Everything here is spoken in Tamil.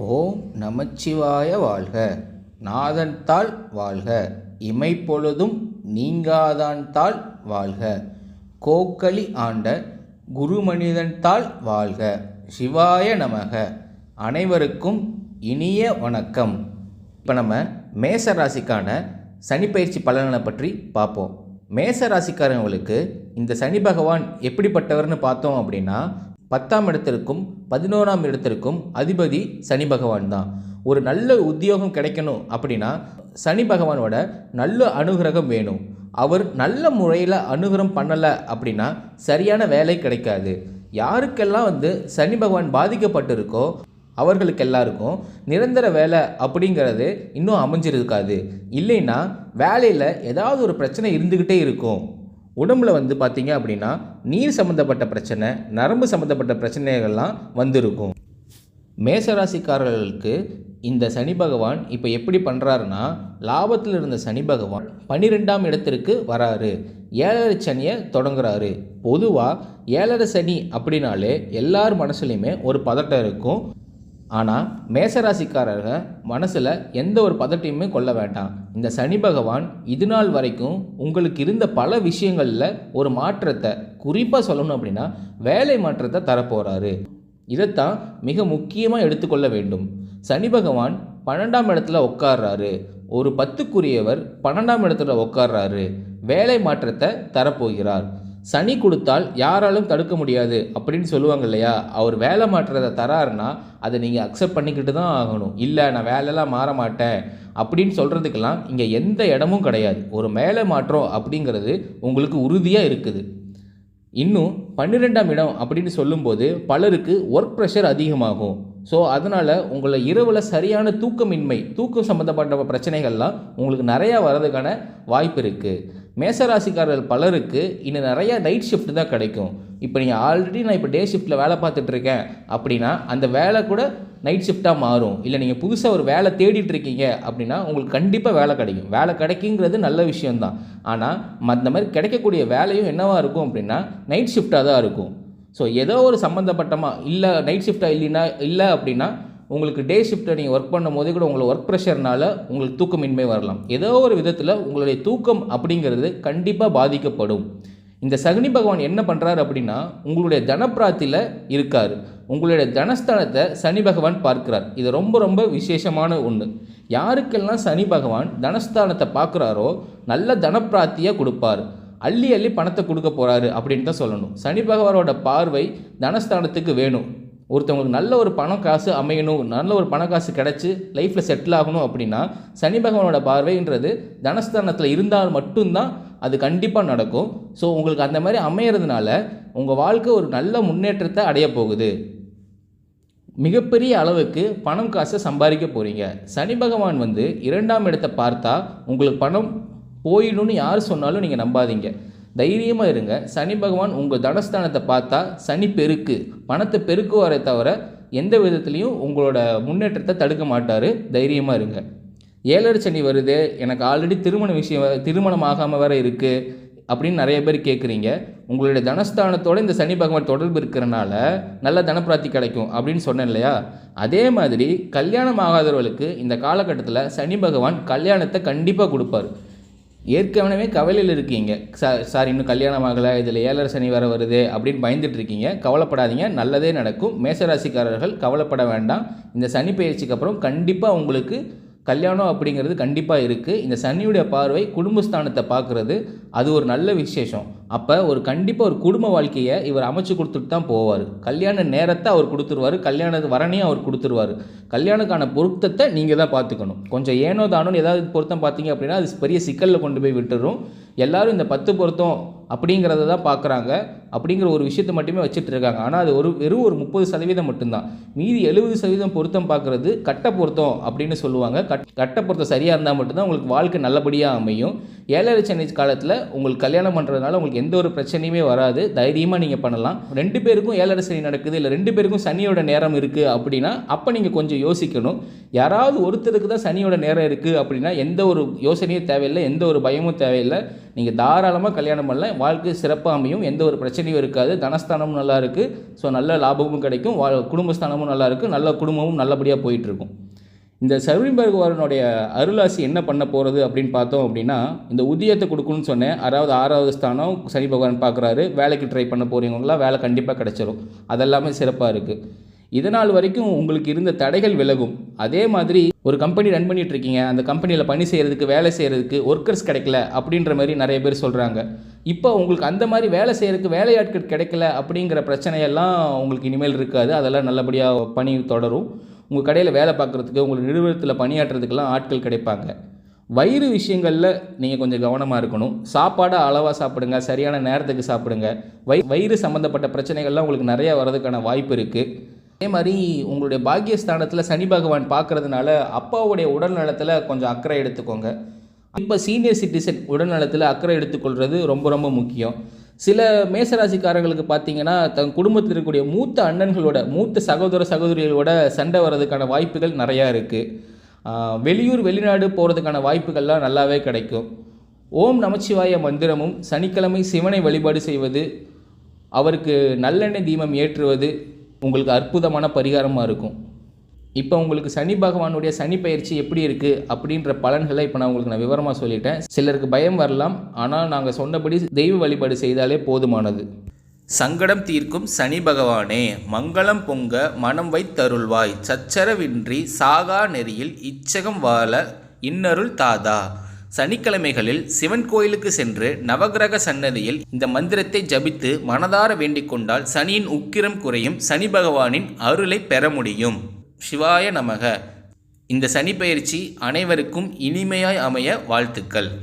ஓம் நமச்சிவாய வாழ்க. நாதன்தாள் வாழ்க. இமைப்பொழுதும் நீங்காதான்தாள் வாழ்க. கோக்களி ஆண்ட குருமனிதன்தாள் வாழ்க. சிவாய நமக. அனைவருக்கும் இனிய வணக்கம். இப்போ நம்ம மேச ராசிக்கான சனிப்பயிற்சி பலன்களை பற்றி பார்ப்போம். மேச ராசிக்காரங்களுக்கு இந்த சனி பகவான் எப்படிப்பட்டவர்னு பார்த்தோம் அப்படின்னா பத்தாம் இடத்திற்கும் பதினோராம் இடத்திற்கும் அதிபதி சனி பகவான் தான். ஒரு நல்ல உத்தியோகம் கிடைக்கணும் அப்படின்னா சனி பகவானோட நல்ல அனுகிரகம் வேணும். அவர் நல்ல முறையில் அனுகிரகம் பண்ணலை அப்படின்னா சரியான வேலை கிடைக்காது. யாருக்கெல்லாம் வந்து சனி பகவான் பாதிக்கப்பட்டிருக்கோ அவர்களுக்கு எல்லாருக்கும் நிரந்தர வேலை அப்படிங்கிறது இன்னும் அமைஞ்சிருக்காது. இல்லைன்னா வேலையில் ஏதாவது ஒரு பிரச்சனை இருந்துக்கிட்டே இருக்கும். உடம்புல வந்து பார்த்தீங்க அப்படின்னா நீர் சம்மந்தப்பட்ட பிரச்சனை நரம்பு சம்மந்தப்பட்ட பிரச்சனைகள்லாம் வந்திருக்கும். மேசராசிக்காரர்களுக்கு இந்த சனி பகவான் இப்போ எப்படி பண்ணுறாருன்னா லாபத்தில் இருந்த சனி பகவான் பன்னிரெண்டாம் இடத்திற்கு வராரு. ஏழரை சனியை தொடங்குறாரு. பொதுவாக ஏழரை சனி அப்படின்னாலே எல்லார் மனசுலையுமே ஒரு பதட்டம் இருக்கும். ஆனால் மேசராசிக்காரங்க மனசில் எந்த ஒரு பதட்டையுமே கொள்ள வேண்டாம். இந்த சனி பகவான் இது நாள் வரைக்கும் உங்களுக்கு இருந்த பல விஷயங்களில் ஒரு மாற்றத்தை குறிப்பாக சொல்லணும் அப்படின்னா வேலை மாற்றத்தை தரப்போகிறாரு இதைத்தான் மிக முக்கியமாக எடுத்துக்கொள்ள வேண்டும். சனி பகவான் பன்னெண்டாம் இடத்துல உட்கார்றாரு. ஒரு பத்துக்குரியவர் பன்னெண்டாம் இடத்துல உட்கார்றாரு. வேலை மாற்றத்தை தரப்போகிறார். சனி கொடுத்தால் யாராலும் தடுக்க முடியாது அப்படின்னு சொல்லுவாங்க இல்லையா? அவர் வேலை மாற்றத்தை தராருன்னா அதை நீங்கள் அக்செப்ட் பண்ணிக்கிட்டு தான் ஆகணும். இல்லை நான் வேலைலாம் மாற மாட்டேன் அப்படின்னு சொல்கிறதுக்கெல்லாம் இங்கே எந்த இடமும் கிடையாது. ஒரு மேலே மாற்றம் அப்படிங்கிறது உங்களுக்கு உறுதியாக இருக்குது. இன்னும் பன்னிரெண்டாம் இடம் அப்படின்னு சொல்லும்போது பலருக்கு ஒர்க் ப்ரெஷர் அதிகமாகும். ஸோ அதனால் உங்களை இரவில் சரியான தூக்கமின்மை தூக்கம் சம்மந்தப்பட்ட பிரச்சனைகள்லாம் உங்களுக்கு நிறையா வர்றதுக்கான வாய்ப்பு இருக்குது மேசராசிக்காரர்கள் பலருக்கு இன்னும் நிறையா நைட் ஷிஃப்ட் தான் கிடைக்கும். இப்போ நீங்கள் ஆல்ரெடி நான் இப்போ டே ஷிஃப்ட்டில் வேலை பார்த்துட்ருக்கேன் அப்படின்னா அந்த வேலை கூட நைட் ஷிஃப்ட்டாக மாறும். இல்லை நீங்கள் புதுசாக ஒரு வேலை தேடிட்டு இருக்கீங்க அப்படின்னா உங்களுக்கு கண்டிப்பாக வேலை கிடைக்கும். வேலை கிடைக்குங்கிறது நல்ல விஷயம்தான் ஆனால் அந்த மாதிரி கிடைக்கக்கூடிய வேலையும் என்னவாக இருக்கும் அப்படின்னா நைட் ஷிஃப்ட்டாக தான் இருக்கும். ஸோ ஏதோ ஒரு சம்மந்தப்பட்டமாக இல்லை நைட் ஷிஃப்ட்டாக இல்லைன்னா இல்லை அப்படின்னா உங்களுக்கு டே ஷிஃப்ட்டை நீங்கள் ஒர்க் பண்ணும் போதே கூட உங்களை ஒர்க் ப்ரெஷர்னால உங்களுக்கு தூக்கமின்மை வரலாம். ஏதோ ஒரு விதத்தில் உங்களுடைய தூக்கம் அப்படிங்கிறது கண்டிப்பாக பாதிக்கப்படும். இந்த சகுனி பகவான் என்ன பண்ணுறாரு அப்படின்னா உங்களுடைய தனப்பிராத்தியில் இருக்கார். உங்களுடைய தனஸ்தானத்தை சனி பகவான் பார்க்கிறார். இது ரொம்ப ரொம்ப விசேஷமான ஒன்று யாருக்கெல்லாம் சனி பகவான் தனஸ்தானத்தை பார்க்குறாரோ நல்ல தனப்பிராத்தியாக கொடுப்பார். அள்ளி அள்ளி பணத்தை கொடுக்க போகிறாரு அப்படின்னு தான் சொல்லணும். சனி பகவானோட பார்வை தனஸ்தானத்துக்கு வேணும். ஒருத்தவங்களுக்கு நல்ல ஒரு பணம் காசு அமையணும் நல்ல ஒரு பண காசு கிடச்சி லைஃப்பில் செட்டில் ஆகணும் அப்படின்னா சனி பகவானோட பார்வைன்றது தனஸ்தானத்தில் இருந்தால் மட்டும்தான் அது கண்டிப்பாக நடக்கும். ஸோ உங்களுக்கு அந்த மாதிரி அமையிறதுனால உங்கள் வாழ்க்கை ஒரு நல்ல முன்னேற்றத்தை அடைய போகுது. மிகப்பெரிய அளவுக்கு பணம் காசை சம்பாதிக்க போகிறீங்க சனி பகவான் வந்து இரண்டாம் இடத்தை பார்த்தா உங்களுக்கு பணம் போயிடும்னு யார் சொன்னாலும் நீங்கள் நம்பாதீங்க. தைரியமாக இருங்க. சனி பகவான் உங்கள் தனஸ்தானத்தை பார்த்தா சனி பெருக்கு. பணத்தை பெருக்குவாரே தவிர எந்த விதத்துலேயும் உங்களோட முன்னேற்றத்தை தடுக்க மாட்டார். தைரியமாக இருங்க. ஏழரை சனி வருது. எனக்கு ஆல்ரெடி திருமண விஷயம் திருமணம் ஆகாமல் வேற இருக்குது அப்படின்னு நிறைய பேர் கேட்குறீங்க உங்களுடைய தனஸ்தானத்தோட இந்த சனி பகவான் தொடர்பு இருக்கிறனால நல்ல தனப்பிராப்தி கிடைக்கும் அப்படின்னு சொன்னேன் இல்லையா? அதே மாதிரி கல்யாணம் ஆகாதவர்களுக்கு இந்த காலகட்டத்தில் சனி பகவான் கல்யாணத்தை கண்டிப்பாக கொடுப்பார். ஏற்கனவே கவலையில் இருக்கீங்க. சார் சார் இன்னும் கல்யாணம் ஆகலை இதில் ஏழரை சனி வர வருது அப்படின்னு பயந்துட்டு இருக்கீங்க. கவலைப்படாதீங்க நல்லதே நடக்கும். மேசராசிக்காரர்கள் கவலைப்பட வேண்டாம். இந்த சனி பயிற்சிக்கு அப்புறம் கண்டிப்பாக உங்களுக்கு கல்யாணம் அப்படிங்கிறது கண்டிப்பாக இருக்குது இந்த சனியுடைய பார்வை குடும்பஸ்தானத்தை பார்க்குறது. அது ஒரு நல்ல விசேஷம். அப்போ ஒரு கண்டிப்பாக ஒரு குடும்ப வாழ்க்கையை இவர் அமைச்சு கொடுத்துட்டு தான் போவார். கல்யாண நேரத்தை அவர் கொடுத்துருவார். கல்யாண வரணையும் அவர் கொடுத்துருவார். கல்யாணக்கான பொருத்தத்தை நீங்கள் தான் பார்த்துக்கணும். கொஞ்சம் ஏனோ தானோன்னு ஏதாவது பொருத்தம் பார்த்தீங்க அப்படின்னா அது பெரிய சிக்கலில் கொண்டு போய் விட்டுரும். எல்லாரும் இந்த பத்து பொருத்தம் அப்படிங்கிறத தான் பார்க்குறாங்க. அப்படிங்கிற ஒரு விஷயத்தை மட்டுமே வச்சுட்டு இருக்காங்க. ஆனால் அது ஒரு வெறும் ஒரு முப்பது சதவீதம் மட்டும்தான். மீதி எழுபது சதவீதம் பொருத்தம் பார்க்குறது கட்ட பொருத்தம் அப்படின்னு சொல்லுவாங்க. கட் கட்ட பொருத்தம் சரியாக இருந்தால் மட்டும்தான் உங்களுக்கு வாழ்க்கை நல்லபடியாக அமையும். ஏழரை சனி காலத்தில் உங்களுக்கு கல்யாணம் பண்ணுறதுனால உங்களுக்கு எந்த ஒரு பிரச்சனையுமே வராது. தைரியமாக நீங்கள் பண்ணலாம். ரெண்டு பேருக்கும் ஏழரை சனி நடக்குது இல்லை ரெண்டு பேருக்கும் சனியோட நேரம் இருக்குது அப்படின்னா அப்போ நீங்கள் கொஞ்சம் யோசிக்கணும். யாராவது ஒருத்தருக்கு தான் சனியோட நேரம் இருக்குது அப்படின்னா எந்த ஒரு யோசனையும் தேவையில்லை எந்த ஒரு பயமும் தேவையில்லை. நீங்கள் தாராளமாக கல்யாணம் பண்ணலாம். வாழ்க்கை சிறப்பாக அமையும். எந்த ஒரு பிரச்சனையும் இருக்காது. தனஸ்தானமும் நல்லா இருக்குது ஸோ நல்ல லாபமும் கிடைக்கும். வா குடும்பஸ்தானமும் நல்லா இருக்குது நல்ல குடும்பமும் நல்லபடியாக போயிட்டுருக்கும். இந்த சனி அருளாசி என்ன பண்ண போகிறது அப்படின்னு பார்த்தோம் அப்படின்னா இந்த உதயத்தை கொடுக்கணும்னு சொன்னேன். அதாவது ஆறாவது ஸ்தானம் சனி பகவான் பார்க்குறாரு. வேலைக்கு ட்ரை பண்ண போகிறீங்களா வேலை கண்டிப்பாக கிடச்சிரும். அதெல்லாமே சிறப்பாக இருக்குது இதனால் வரைக்கும் உங்களுக்கு இருந்த தடைகள் விலகும். அதே மாதிரி ஒரு கம்பெனி ரன் பண்ணிட்டு இருக்கீங்க அந்த கம்பெனியில் பணி செய்கிறதுக்கு வேலை செய்கிறதுக்கு ஒர்க்கர்ஸ் கிடைக்கல அப்படின்ற மாதிரி நிறைய பேர் சொல்கிறாங்க இப்போ உங்களுக்கு அந்த மாதிரி வேலை செய்கிறதுக்கு வேலையாட்கள் கிடைக்கல அப்படிங்கிற பிரச்சனையெல்லாம் உங்களுக்கு இனிமேல் இருக்காது. அதெல்லாம் நல்லபடியாக பணி தொடரும். உங்கள் கடையில் வேலை பார்க்குறதுக்கு உங்கள் நிறுவனத்தில் பணியாற்றுறதுக்கெல்லாம் ஆட்கள் கிடைப்பாங்க. வயிறு விஷயங்களில் நீங்கள் கொஞ்சம் கவனமாக இருக்கணும். சாப்பாடை அளவாக சாப்பிடுங்க. சரியான நேரத்துக்கு சாப்பிடுங்க. வை வயிறு சம்மந்தப்பட்ட பிரச்சனைகள்லாம் உங்களுக்கு நிறையா வர்றதுக்கான வாய்ப்பு இருக்குது அதே மாதிரி உங்களுடைய பாக்கியஸ்தானத்தில் சனி பகவான் பார்க்கறதுனால அப்பாவுடைய உடல் நலத்தில் கொஞ்சம் அக்கறை எடுத்துக்கோங்க. இப்போ சீனியர் சிட்டிசன் உடல் நலத்தில் அக்கறை எடுத்துக்கொள்வது ரொம்ப ரொம்ப முக்கியம். சில மேசராசிக்காரங்களுக்கு பார்த்தீங்கன்னா தன் குடும்பத்தில் இருக்கக்கூடிய மூத்த அண்ணன்களோட மூத்த சகோதர சகோதரிகளோட சண்டை வர்றதுக்கான வாய்ப்புகள் நிறையா இருக்குது வெளியூர் வெளிநாடு போகிறதுக்கான வாய்ப்புகள்லாம் நல்லாவே கிடைக்கும். ஓம் நமச்சிவாய மந்திரமும் சனிக்கிழமை சிவனை வழிபாடு செய்வது அவருக்கு நல்லெண்ணெய் தீபம் ஏற்றுவது உங்களுக்கு அற்புதமான பரிகாரமாக இருக்கும். இப்போ உங்களுக்கு சனி பகவானுடைய சனி பயிற்சி எப்படி இருக்குது அப்படின்ற பலன்களை இப்போ நான் உங்களுக்கு நான் விவரமாக சொல்லிட்டேன். சிலருக்கு பயம் வரலாம். ஆனால் நாங்கள் சொன்னபடி தெய்வ வழிபாடு செய்தாலே போதுமானது. சங்கடம் தீர்க்கும் சனி பகவானே மங்களம் பொங்க மனம் வைத்தருள்வாய் சச்சரவின்றி சாகா நெறியில் இச்சகம் வாழ இன்னருள் தாதா. சனிக்கிழமைகளில் சிவன் கோயிலுக்கு சென்று நவகிரக சன்னதியில் இந்த மந்திரத்தை ஜபித்து மனதார வேண்டிக் கொண்டால் சனியின் உக்கிரம் குறையும் சனி பகவானின் அருளை பெற முடியும். சிவாய நமக. இந்த சனி பயிற்சி அனைவருக்கும் இனிமையாய் அமைய வாழ்த்துக்கள்.